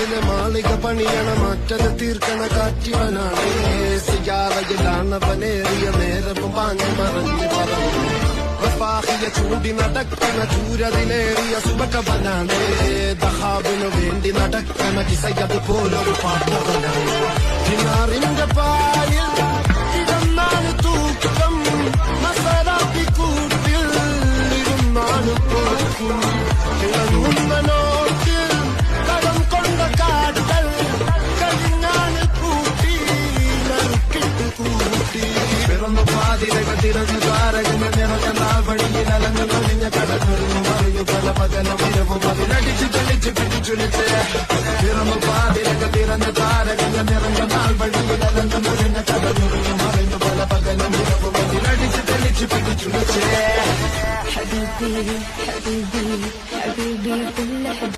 ബംഗ്ലാവിലെ മാളിക പണിയണ മറ്റത് തീർക്കണ കാറ്റിവനാണ്. സിയാറയിലാണവനേറിയ നേരവും പാഞ്ഞു മറഞ്ഞു പറഞ്ഞു ചൂണ്ടി നടക്കണ ചൂരതിലേറിയ സുബകവനാണ് ദഹാബിനു വേണ്ടി നടക്കണ കിസയത് പോലൊരു പാട്ടവനാണ് പാലിൽ ഇടന്നാണ് തൂക്കം? മസറാപ്പി കൂട്ടിൽ പിറന്നു പാതിരക തിരഞ്ഞു താരകങ്ങൾ നിറഞ്ഞ നാൾ വഴിയിൽ അലഞ്ഞു കഴിഞ്ഞ കടന്നു മറിഞ്ഞു പല പകലും ഇരവും അതിലടിച്ചു തെളിച്ചു പിടിച്ചുലിച്ച് പിറന്നു പാതിരക തിരഞ്ഞു താരകങ്ങൾ നിറഞ്ഞ നാൾ വഴിയിൽ അലഞ്ഞു കഴിഞ്ഞ കടന്നു മറിഞ്ഞു പല പകലും ഇരവും അതിലടിച്ചു തെളിച്ചു പിടിച്ചുലിച്ച് حبيبي حبيبي حبيبي كل حب